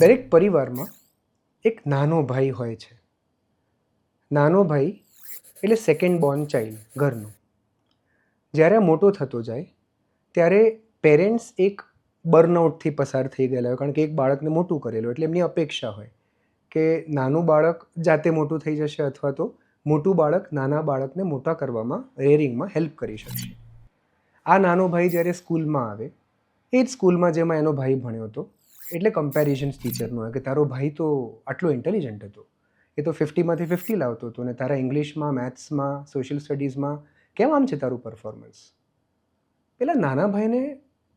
દરેક પરિવારમાં એક નાનો ભાઈ હોય છે. નાનો ભાઈ એટલે સેકન્ડ બોર્ન ચાઇલ્ડ ઘરનું. જ્યારે મોટો થતો જાય, ત્યારે પેરેન્ટ્સ એક બર્નઆઉટથી પસાર થઈ ગયેલા હોય, કારણ કે એક બાળકને મોટું કરેલું એટલે એમની અપેક્ષા હોય કે નાનું બાળક જાતે મોટું થઈ જશે અથવા તો મોટું બાળક નાના બાળકને મોટા કરવામાં રેરિંગમાં હેલ્પ કરી શકશે. આ નાનો ભાઈ જ્યારે સ્કૂલમાં આવે, એ જ સ્કૂલમાં જેમાં એનો ભાઈ ભણ્યો હતો એટલે કમ્પેરિઝન્સ ટીચરનું કે તારો ભાઈ તો આટલો ઇન્ટેલિજન્ટ હતો. એ તો ફિફ્ટીમાંથી ફિફ્ટી લાવતો હતો ને તારા ઇંગ્લિશમાં મેથ્સમાં સોશિયલ સ્ટડીઝમાં કેમ આમ છે તારું પરફોર્મન્સ પેલા નાના ભાઈને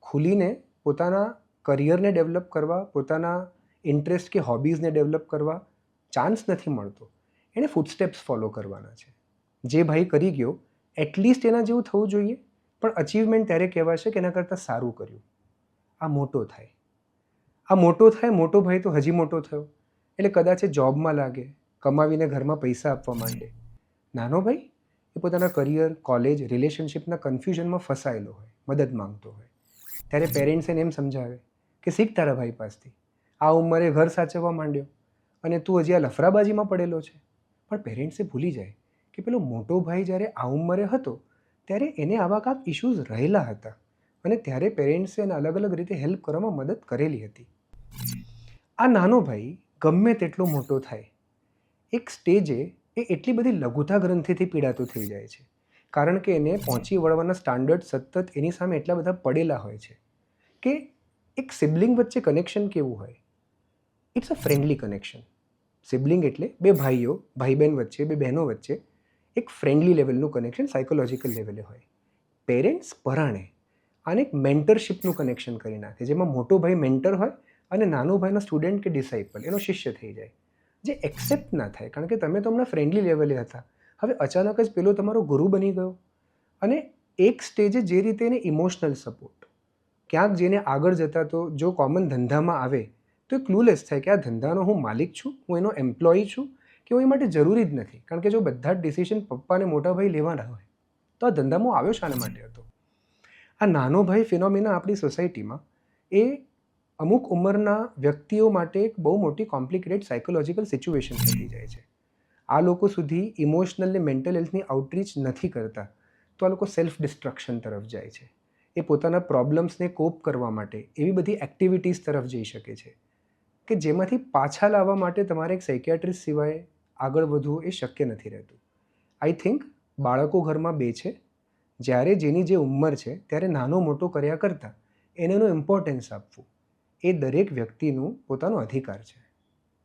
ખુલીને પોતાના કરિયરને ડેવલપ કરવા, પોતાના ઇન્ટરેસ્ટ કે હોબીઝને ડેવલપ કરવા ચાન્સ નથી મળતો. એણે ફૂટસ્ટેપ્સ ફોલો કરવાના છે. જે ભાઈ કરી ગયો એટલીસ્ટ એના જેવું થવું જોઈએ, પણ અચીવમેન્ટ ત્યારે કહેવાશે કે એના કરતાં સારું કર્યું. આ મોટો થાય. આ મોટો થાય, મોટો ભાઈ તો હજી મોટો થયો. એટલે કદાચ એ જોબમાં લાગે, કમાવીને ઘરમાં પૈસા આપવા માંડે. નાનો ભાઈ એ પોતાના કરિયર કોલેજ રિલેશનશિપના કન્ફ્યુઝનમાં ફસાયેલો હોય, મદદ માંગતો હોય. ત્યારે પેરેન્ટ્સ એને એમ સમજાવે કે શીખ તારા ભાઈ પાસથી. આ ઉંમરે ઘર સાચવવા માંડ્યો અને તું હજી આ લફરાબાજીમાં પડેલો છે. પણ પેરેન્ટ્સે ભૂલી જાય કે પેલો મોટો ભાઈ જ્યારે આ ઉંમરે હતો, ત્યારે એને આવા કાંક ઇશ્યુઝ રહેલા હતા અને ત્યારે પેરેન્ટ્સે એને અલગ અલગ રીતે હેલ્પ કરવામાં મદદ કરેલી હતી. આ નાનો ભાઈ ગમે તેટલો મોટો થાય, એક સ્ટેજે એ એટલી બધી લઘુતા ગ્રંથિથી પીડાતો થઈ જાય છે. કારણ કે એને પહોંચી વળવાના સ્ટાન્ડર્ડ સતત એની સામે એટલા બધા પડેલા હોય છે કે એક સિબ્લિંગ વચ્ચે કનેક્શન કેવું હોય? It's a friendly connection sibling એટલે બે ભાઈઓ ભાઈ બહેન વચ્ચે, બે બહેનો વચ્ચે એક ફ્રેન્ડલી લેવલનું કનેક્શન સાયકોલોજીકલ લેવલે હોય. પેરેન્ટ્સ પરાણે આને એક મેન્ટરશિપનું કનેક્શન કરી નાખે, જેમાં મોટો ભાઈ મેન્ટર હોય અને નાનો ભાઈનો સ્ટુડન્ટ કે ડિસાઇપલ એનો શિષ્ય થઈ જાય. જે એક્સેપ્ટ ના થાય, કારણ કે તમે તો હમણાં ફ્રેન્ડલી લેવલે હતા. હવે અચાનક જ પેલો તમારો ગુરુ બની ગયો. અને એક સ્ટેજે જે રીતે એને ઇમોશનલ સપોર્ટ ક્યાંક જેને આગળ જતા તો જો કોમન ધંધામાં આવે, તો એ ક્લુલેસ થાય કે આ ધંધાનો હું માલિક છું, હું એનો એમ્પ્લોયી છું, કે હું એ માટે જરૂરી જ નથી. કારણ કે જો બધા જ ડિસિશન પપ્પાને મોટા ભાઈ લેવાના હોય, તો આ ધંધામાં આવ્યો શાના માટે હતો. આ નાનો ભાઈ ફિનોમિના આપણી સોસાયટીમાં એ અમુક ઉંમરના વ્યક્તિઓ માટે એક બહુ મોટી કોમ્પ્લિકેટેડ સાયકોલોજીકલ સિચ્યુએશન થઈ જાય છે. આ લોકો સુધી ઇમોશનલ ને મેન્ટલ હેલ્થની આઉટરીચ નથી કરતા, તો આ લોકો સેલ્ફ ડિસ્ટ્રક્શન તરફ જાય છે. એ પોતાના પ્રોબ્લેમ્સને કોપ કરવા માટે એવી બધી એક્ટિવિટીઝ તરફ જઈ શકે છે કે જેમાંથી પાછા લાવવા માટે તમારે એક સાયકિયાટ્રિસ્ટ સિવાય આગળ વધવું એ શક્ય નથી રહેતું. આઈ થિંક બાળકો ઘરમાં બે છે. જ્યારે જેની જે ઉંમર છે, ત્યારે નાનો મોટો કર્યા કરતાં એને એનું ઇમ્પોર્ટન્સ આપવું. એ દરેક વ્યક્તિનું પોતાનો અધિકાર છે.